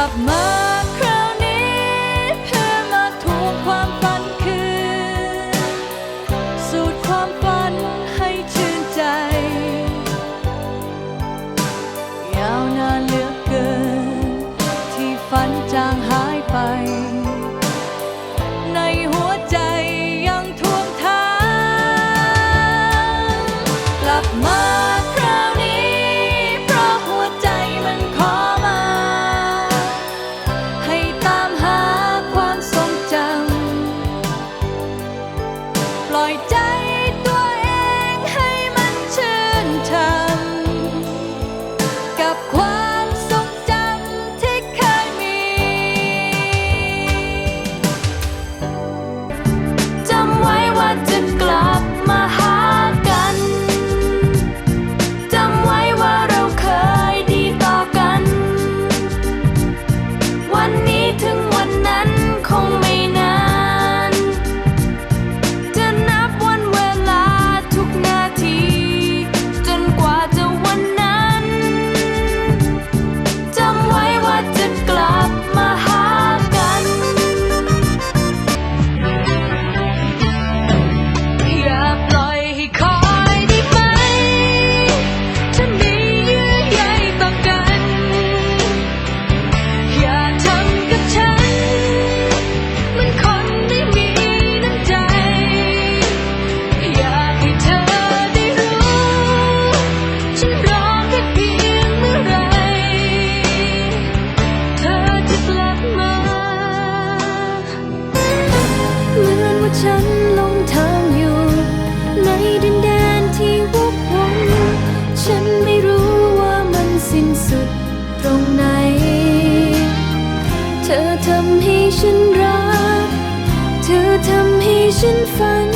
of mine. lời trái สิ้นสุดตรงไหน เธอทำให้ฉันรัก เธอทำให้ฉันฝัน